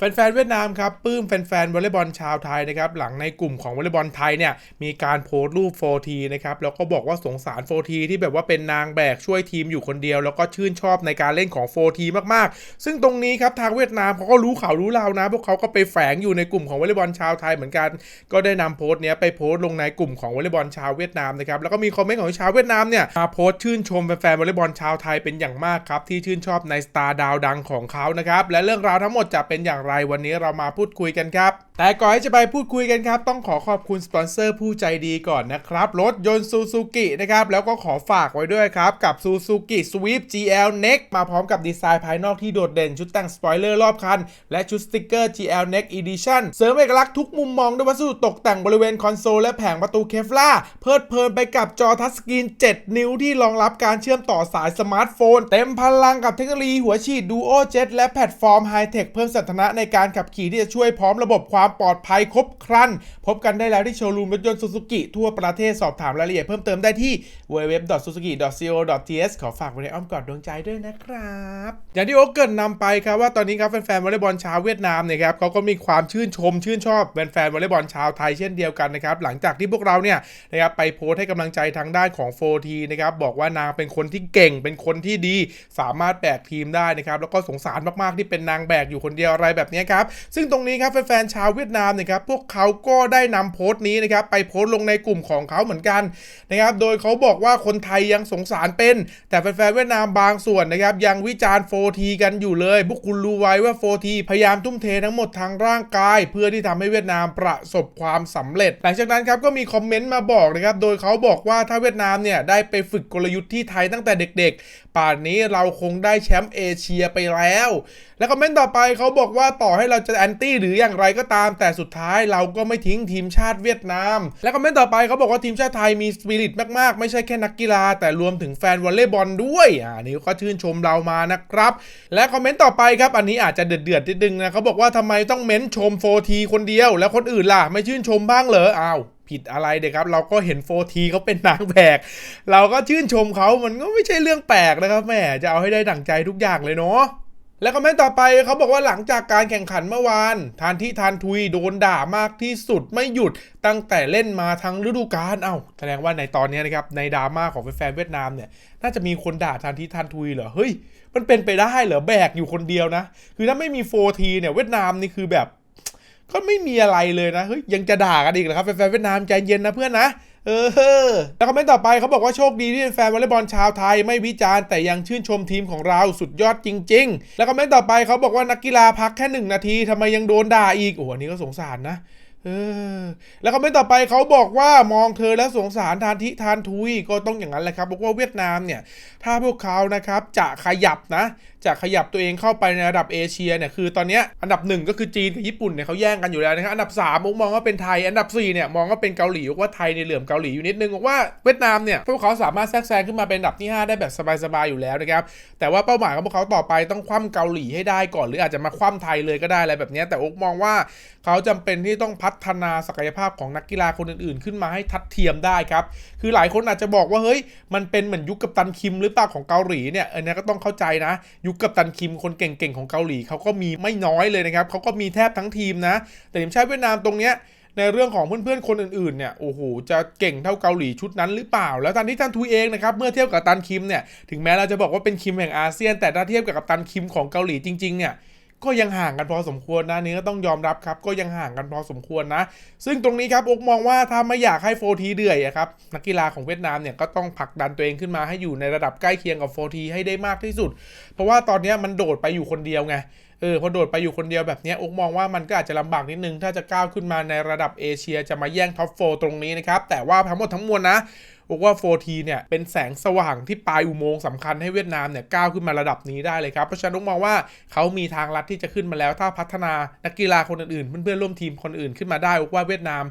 แฟนๆ เวียดนามครับปลื้มแฟนๆ วอลเลย์บอลชาวไทยนะครับหลังในกลุ่มของวอลเลย์บอลไทยเนี่ยมีการโพสต์รูปโฟทีนะครับแล้วก็บอกว่าสงสารโฟทีที่แบบว่าเป็นนางแบกช่วยทีมอยู่คนเดียว แล้วก็ชื่นชอบในการเล่นของโฟทีมากๆ ซึ่งตรงนี้ครับทางเวียดนามเขาก็รู้ข่าวรู้ราวนะ พวกเขาก็ไปแฝงอยู่ในกลุ่มของวอลเลย์บอลชาวไทยเหมือนกัน ก็ได้นำโพสต์เนี้ยไปโพสต์ลงในกลุ่มของวอลเลย์บอลชาวเวียดนามนะครับแล้วก็มีคอมเมนต์ของชาวเวียดนามเนี่ยมาโพสต์ชื่นชมแฟนๆวอลเลย์บอลชาวไทยเป็นอย่างมากครับที่ชื่นชอบในสตาร์ดาวดังของเขานะครับและเรื่องราวทั้งหมดจะเป็นอย่างไรวันนี้เรามาพูดคุยกันครับ แต่ก่อนที่จะไปพูดคุยกันครับ ต้องขอขอบคุณสปอนเซอร์ผู้ใจดีก่อนนะครับ รถยนต์ซูซูกินะครับ แล้วก็ขอฝากไว้ด้วยครับ กับ Suzuki Swift GL Next มาพร้อมกับดีไซน์ภายนอกที่โดดเด่น ชุดแต่งสปอยเลอร์รอบคัน และชุดสติกเกอร์ GL Next Edition เสริมเอกลักษณ์ทุกมุมมองด้วยวัสดุตกแต่งบริเวณคอนโซลและแผงประตูเคฟล่าเพลิดเพลินไปกับจอทัชสกรีน 7 นิ้วที่รองรับการเชื่อมต่อสายสมาร์ทโฟน เต็มพลังกับเทคโนโลยีหัวฉีด Duo Jet และแพลตฟอร์มไฮเทคเพิ่มสมรรถนะในการขับขี่ที่จะช่วยพร้อมระบบความปลอดภัยครบครัน พบกันได้แล้วที่โชว์รูมรถยนต์ซูซูกิทั่วประเทศสอบถามรายละเอียดเพิ่มเติมได้ที่ www.suzuki.co.th ขอฝากไว้ในอ้อมกอดดวงใจด้วยนะครับ อย่างที่โอ๊กเกิลนำไปครับว่าตอนนี้ครับแฟนๆวอลเลย์บอลชาวเวียดนามเนี่ยครับเขาก็มีความชื่นชมชื่นชอบแฟนๆวอลเลย์บอลชาวไทยเช่นเดียวกันนะครับหลังจากที่พวกเราเนี่ยนะครับไปโพสให้กำลังใจทางด้านของโฟทีนะครับบอกว่านางเป็นคนที่เก่งเป็นคนที่ดี สามารถแบกทีมได้นะครับแล้วก็สงสารมากๆที่เป็นนางแบกอยู่คนเดียวอะไรแบบนี้ครับซึ่งตรงนี้ครับแฟนๆชาวเวียดนามนะครับพวกเขาก็ได้นำโพสต์นี้นะครับไปโพสต์ลงในกลุ่มของเขาเหมือนกันนะครับโดยเขาบอกว่าคนไทยยังสงสารเป็น แต่แฟนๆเวียดนามบางส่วนนะครับยังวิจารณ์โฟทีกันอยู่เลยพวกคุณรู้ไว้ว่าโฟทีพยายามทุ่มเททั้งหมดทางร่างกาย เพื่อที่ทำให้เวียดนามประสบความสำเร็จ หลังจากนั้นครับก็มีคอมเมนต์มาบอกนะครับโดยเขาบอกว่าถ้าเวียดนามเนี่ยได้ไปฝึกกลยุทธ์ที่ไทยตั้งแต่เด็กๆ ป่านนี้เราคงได้แชมป์เอเชียไปแล้ว แล้วคอมเมนต์ต่อไปเขาบอกว่าต่อให้เราจะแอนตี้หรืออย่างไรก็ตามแต่สุดท้ายเราก็ไม่ทิ้งทีมชาติเวียดนาม แล้วคอมเมนต์ต่อไปเขาบอกว่าทีมชาติไทยมีสปิริตมากๆ ไม่ใช่แค่นักกีฬา แต่รวมถึงแฟนวอลเลย์บอลด้วยอ่านี่ก็ชื่นชมเรามานะครับ และคอมเมนต์ต่อไปครับ อันนี้อาจจะเดือดๆนิดนึงนะเขาบอกว่าทำไมต้องเม้นชมโฟทีคนเดียว แล้วคนอื่นล่ะไม่ชื่นชมบ้างเหรออ้าวผิดอะไรเด็กครับ เราก็เห็นโฟทีเขาเป็นนางแบกเราก็ชื่นชมเขามันก็ไม่ใช่เรื่องแปลกนะครับแม่จะเอาให้ได้ดั่งใจทุกอย่างเลยเนาะ และคอมเมนต์ต่อไปเขาบอกว่าหลังจากการแข่งขันเมื่อวาน ทานที่ทานทุยโดนด่ามากที่สุดไม่หยุดตั้งแต่เล่นมาทั้งฤดูกาลเอ้าแสดงว่าในตอนนี้นะครับในดราม่าของแฟนเวียดนามเนี่ยน่าจะมีคนด่าทานที่ทานทุยเหรอเฮ้ยมันเป็นไปได้เหรอแบกอยู่คนเดียวนะ คือถ้าไม่มีโฟทีเนี่ยเวียดนามนี่คือแบบ ก็ไม่มีอะไรเลยนะเฮ้ยยังจะด่ากันอีกเหรอครับแฟนเวียดนามใจเย็นนะเพื่อนนะ เออ แล้วคอมเมนต์ต่อไปเขาบอกว่าโชคดีที่เป็นแฟนวอลเลย์บอลชาวไทยไม่วิจารณ์แต่ยังชื่นชมทีมของเราสุดยอดจริง ๆ แล้วคอมเมนต์ต่อไปเขาบอกว่านักกีฬาพักแค่หนึ่งนาทีทำไมยังโดนด่าอีกโอ้โหอันนี้ก็สงสารนะ เออแล้วคอมเมนต์ต่อไปเขาบอกว่ามองเธอแล้วสงสารทานทิทานทุยก็ต้องอย่างนั้นแหละครับบอกว่าเวียดนามเนี่ยถ้าพวกเขานะครับจะขยับนะจะขยับตัวเองเข้าไปในระดับเอเชียเนี่ยคือตอนนี้อันดับหนึ่งก็คือจีนกับญี่ปุ่นเนี่ยเขาแย่งกันอยู่แล้วนะครับอันดับ3ามมองว่าเป็นไทย อันดับ4เนี่ยมองว่าเป็นเกาหลีบอกว่าไทยในเหลื่อมเกาหลีอยู่นิดนึงบอกว่าเวียดนามเนี่ยพวกเขาสามารถแทรกแซงขึ้นมาเป็นอันดับที่ 5 ได้แบบสบายๆอยู่แล้วนะครับแต่ว่าเป้าหมายของพวกเขาต่อไปต้องคว่ำเกาหลีให้ได้ก่อน หรืออาจจะมาคว่ำไทยเลยก็ได้อะไรแบบนี้แต่อกมองว่าเขาจำเป็นที่ต้องพัฒนาศักยภาพของนักกีฬาคนอื่นๆ ขึ้นมาให้ทัดเทียมได้ครับ คือหลายคนอาจจะบอกว่าเฮ้ย มันเป็นเหมือนยุคกับตันคิมหรือเปล่าของเกาหลีเนี่ยอันนี้ก็ต้องเข้าใจนะ ยุคกับตันคิมคนเก่งๆของเกาหลีเขาก็มีไม่น้อยเลยนะครับเขาก็มีแทบทั้งทีมนะ แต่ทีมชาติเวียดนามตรงเนี้ยในเรื่องของเพื่อนๆ คนอื่นๆ เนี่ย โอ้โห จะเก่งเท่าเกาหลีชุดนั้นหรือเปล่า แล้วทันที่ท่านทุยเองนะครับ เมื่อเทียบกับตันคิมเนี่ย ถึงแม้เราจะบอกว่าเป็นคิมแห่งอาเซียน แต่ถ้าเทียบกับกัปตันคิมของเกาหลีจริงๆ เนี่ย ก็ยังห่างกันพอสมควรนะนี่ก็ต้องยอมรับครับ ก็ยังห่างกันพอสมควรนะ ซึ่งตรงนี้ครับอกมองว่าถ้าไม่อยากให้โฟทีเดือยอะครับนักกีฬาของเวียดนามเนี่ยก็ต้องผลักดันตัวเองขึ้นมาให้อยู่ในระดับใกล้เคียงกับโฟทีให้ได้มากที่สุด เพราะว่าตอนนี้มันโดดไปอยู่คนเดียวไง เออพอโดดไปอยู่คนเดียวแบบนี้อกมองว่ามันก็อาจจะลำบากนิดนึง ถ้าจะก้าวขึ้นมาในระดับเอเชียจะมาแย่งท็อปโฟตรงนี้นะครับ แต่ว่าทั้งหมดทั้งมวลนะบอกว่า 4T เนี่ยเป็นแสงสว่างที่ปลายอุโมงค์สำคัญให้เวียดนามเนี่ยก้าวขึ้นมาระดับนี้ได้เลยครับ เพราะฉะนั้นองมองว่าเขามีทางลัดที่จะขึ้นมาแล้ว ถ้าพัฒนานักกีฬาคนอื่นๆ เพื่อนๆร่วมทีมคนอื่นขึ้นมาได้บอกว่าเวียดนาม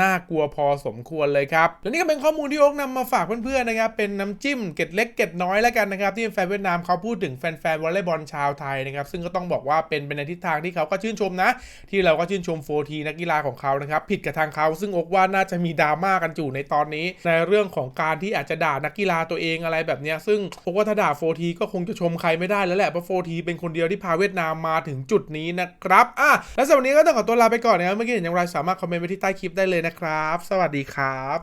น่ากลัวพอสมควรเลยครับ และนี่ก็เป็นข้อมูลที่โอ๊กนำมาฝากเพื่อนๆนะครับ เป็นน้ำจิ้มเก็ดเล็กเก็ดน้อยแล้วกันนะครับ ที่แฟนเวียดนามเขาพูดถึงแฟนๆวอลเลย์บอลชาวไทยนะครับ ซึ่งก็ต้องบอกว่าเป็นไปในทิศทางที่เขาก็ชื่นชมนะ ที่เราก็ชื่นชมโฟทีนักกีฬาของเขานะครับ ผิดกับทางเขา ซึ่งโอ๊กว่าน่าจะมีดราม่ากันอยู่ในตอนนี้ ในเรื่องของการที่อาจจะด่านักกีฬาตัวเองอะไรแบบนี้ซึ่งโอ๊กว่าถ้าด่าโฟทีก็คงจะชมใครไม่ได้แล้วแหละเพราะโฟทีเป็นคนเดียวที่พาเวียดนามมาถึงจุดนี้นะครับอะและสำหรับวันนี้ก็ต้องขอตัวลาไปก่อนนะครับเมื่อกี้เห็นอย่างไรสามารถคอมเมนต์ไว้ที่ใต้คลิปได้เลยนะครับ สวัสดีครับ